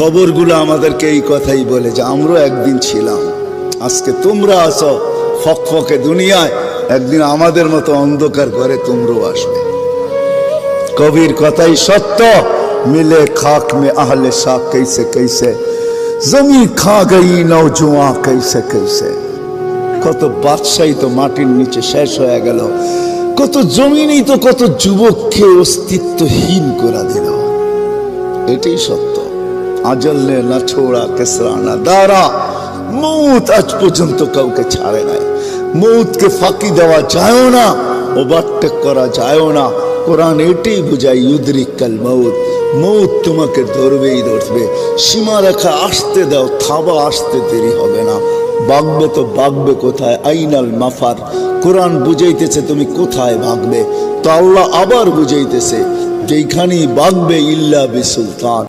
কবরগুলো আমাদেরকে এই কথাই বলে যে আমরা একদিন ছিলাম। আজকে তোমরা আসো ফকফকে দুনিয়ায়, একদিন আমাদের মতো অন্ধকার করে তোমরাও আসবে। কবির কথাই সত্য, মিলে খাক মে আহলে শাক কেসে কেসে জমি খা গই নৌজুয়া কেসে কেসে। কত বাদশাহী তো মাটির নিচে শেষ হয়ে গেল, কত জমিনই তো কত যুবককে অস্তিত্বহীন করা দিল। এটাই সত্য। আজল নে না ছোড়া কেসরা, না দাঁড়া। মৌত আজ পর্যন্ত কাউকে ছাড়ে নাই। মৌতকে ফাঁকি দেওয়া যায়ও না ওভারটেক করা যায়ও না। কোরআন এটাই বুঝায় ইউদ্রিক কাল মৌত। মৌত তোমাকে ধরবেই ধরবে। সীমা রেখা আসতে দাও, থাবা আসতে দেরি হবে না। বাগবে তো বাগবে কোথায়? আইনাল মাফার। কোরআন বুঝাইতেছে তুমি কোথায় ভাগবে? তো আল্লাহ আবার বুঝাইতেছে যেখানেই বাগবে ইল্লা বিসুলতান।